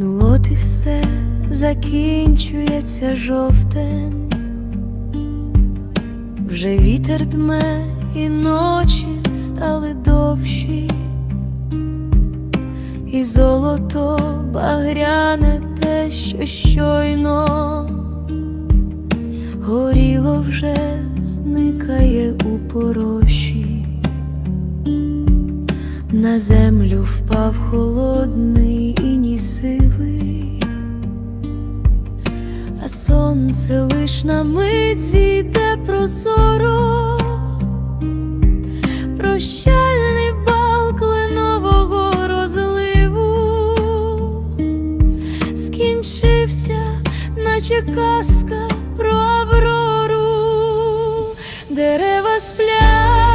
Ну от і все закінчується жовтень, вже вітер дме і ночі стали довші, і золото багряне те, що щойно горіло вже зникає у пороші. На землю впав холодний сонце лиш на мить зійде прозоро, прощальний бал кленового розливу. Скінчився, наче казка про Аврору, дерева сплять